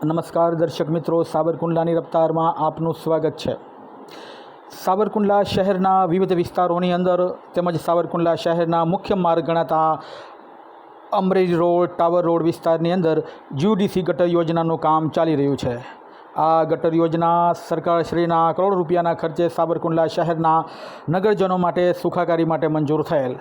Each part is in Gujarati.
નમસ્કાર દર્શક મિત્રો સાબરકુંડલાની રફતારમાં આપનું સ્વાગત છે. સાબરકુંડલા શહેરના વિવિધ વિસ્તારોની અંદર તેમજ સાબરકુંડલા શહેરના મુખ્ય માર્ગ ગણાતા અમરેલી રોડ, ટાવર રોડ વિસ્તારની અંદર જીયુડીસી ગટર યોજનાનું કામ ચાલી રહ્યું છે. આ ગટર યોજના સરકારશ્રીના કરોડ રૂપિયાના ખર્ચે સાબરકુંડલા શહેરના નગરજનો માટે સુખાકારી માટે મંજૂર થયેલ.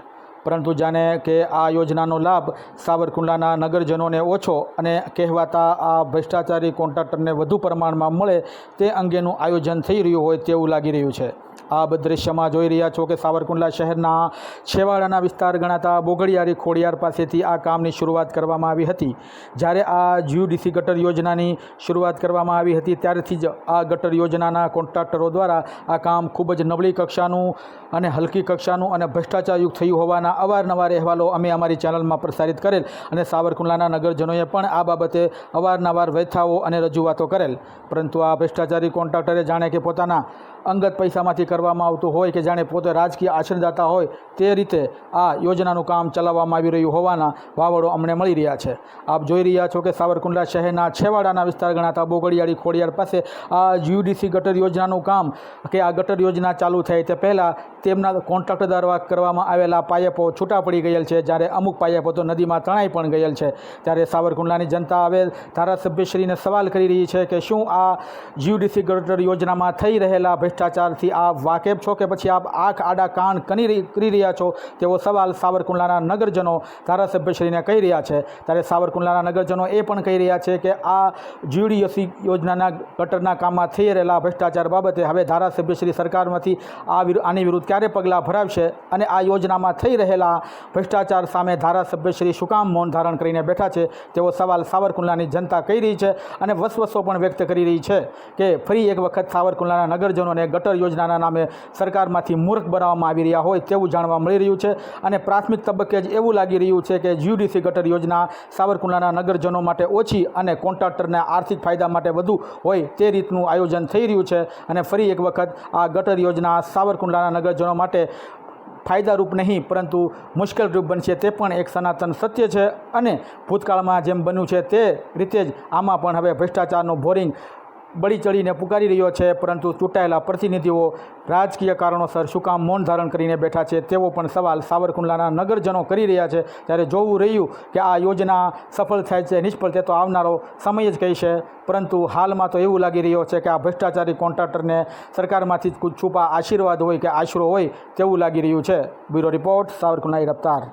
પરંતુ જાણે કે આ યોજનાનો લાભ સાવરકુંડલાના નગરજનોને ઓછો અને કહેવાતા આ ભ્રષ્ટાચારી કોન્ટ્રાક્ટરને વધુ પ્રમાણમાં મળે તે અંગેનું આયોજન થઈ રહ્યું હોય તેવું લાગી રહ્યું છે. આપ દૃશ્યમાં જોઈ રહ્યા છો કે સાવરકુંડલા શહેરના છેવાડાના વિસ્તાર ગણાતા બોગડિયારી ખોડિયાર પાસેથી આ કામની શરૂઆત કરવામાં આવી હતી. જ્યારે આ જીયુડીસી ગટર યોજનાની શરૂઆત કરવામાં આવી હતી, ત્યારથી જ આ ગટર યોજનાના કોન્ટ્રાક્ટરો દ્વારા આ કામ ખૂબ જ નબળી કક્ષાનું અને હલકી કક્ષાનું અને ભ્રષ્ટાચારયુક્ત થયું હોવાના અવારનવાર અહેવાલો અમે અમારી ચેનલમાં પ્રસારિત કરેલ અને સાવરકુંડલાના નગરજનોએ પણ આ બાબતે અવારનવાર વ્યથાઓ અને રજૂઆતો કરેલ. પરંતુ આ ભ્રષ્ટાચારી કોન્ટ્રાક્ટરે જાણે કે પોતાના અંગત પૈસામાંથી કરવામાં આવતું હોય કે જાણે પોતે રાજકીય આશ્રયદાતા હોય તે રીતે આ યોજનાનું કામ ચલાવવામાં આવી રહ્યું હોવાના વાવડો અમને મળી રહ્યા છે. આપ જોઈ રહ્યા છો કે સાવરકુંડલા શહેરના છેવાડાના વિસ્તાર ગણાતા બોગડિયાળી ખોડિયાર પાસે આ યુડીસી ગટર યોજનાનું કામ કે આ ગટર યોજના ચાલુ થાય તે પહેલાં તેમના કોન્ટ્રાક્ટર દ્વારા કરવામાં આવેલા પાયપો છૂટા પડી ગયેલ છે. જ્યારે અમુક પાયપો તો નદીમાં તણાઈ પણ ગયેલ છે. ત્યારે સાવરકુંડલાની જનતા હવે ધારાસભ્યશ્રીને સવાલ કરી રહી છે કે શું આ જીયુડીસી ગટર યોજનામાં થઈ રહેલા ભ્રષ્ટાચારથી આપ વાકેફ છો કે પછી આપ આંખ આડા કાન કની કરી રહ્યા છો? તેવો સવાલ સાવરકુંડલાના નગરજનો ધારાસભ્યશ્રીને કહી રહ્યા છે. ત્યારે સાવરકુંડલાના નગરજનો એ પણ કહી રહ્યા છે કે આ જીડીયુસી યોજનાના ગટરના કામમાં થઈ રહેલા ભ્રષ્ટાચાર બાબતે હવે ધારાસભ્યશ્રી સરકારમાંથી આ આની વિરુદ્ધ ક્યારે પગલાં ભરાવશે? અને આ યોજનામાં થઈ રહેલા ભ્રષ્ટાચાર સામે ધારાસભ્યશ્રી શું મૌન ધારણ કરીને બેઠા છે? તેવો સવાલ સાવરકુંડલાની જનતા કહી રહી છે અને વસવસો પણ વ્યક્ત કરી રહી છે કે ફરી એક વખત સાવરકુંડલાના નગરજનોને ગટર યોજનાના નામે સરકારમાંથી મૂર્ખ બનાવવામાં આવી રહ્યા હોય તેવું જાણવા મળી રહ્યું છે. અને પ્રાથમિક તબક્કે જ એવું લાગી રહ્યું છે કે જીયુડીસી ગટર યોજના સાવરકુંડલાના નગરજનો માટે ઓછી અને કોન્ટ્રાક્ટરના આર્થિક ફાયદા માટે વધુ હોય તે રીતનું આયોજન થઈ રહ્યું છે. અને ફરી એક વખત આ ગટર યોજના સાવરકુંડલાના નગરજનો માટે ફાયદારૂપ નહીં, પરંતુ મુશ્કેલરૂપ બનશે તે પણ એક સનાતન સત્ય છે. અને ભૂતકાળમાં જેમ બન્યું છે તે રીતે જ આમાં પણ હવે ભ્રષ્ટાચારનું બોરિંગ બળી ચડીને પુકારી રહ્યો છે, પરંતુ ચૂંટાયેલા પ્રતિનિધિઓ રાજકીય કારણોસર શું કામ મૌન ધારણ કરીને બેઠા છે તેવો પણ સવાલ સાવરકુંડલાના નગરજનો કરી રહ્યા છે. ત્યારે જોવું રહ્યું કે આ યોજના સફળ થાય છે, નિષ્ફળ તે તો આવનારો સમય જ કહેશે પરંતુ હાલમાં તો એવું લાગી રહ્યો છે કે આ ભ્રષ્ટાચારી કોન્ટ્રાક્ટરને સરકારમાંથી જ છુપા આશીર્વાદ હોય કે આશરો હોય તેવું લાગી રહ્યું છે. બ્યુરો રિપોર્ટ, સાવરકુંડલાની રફતાર.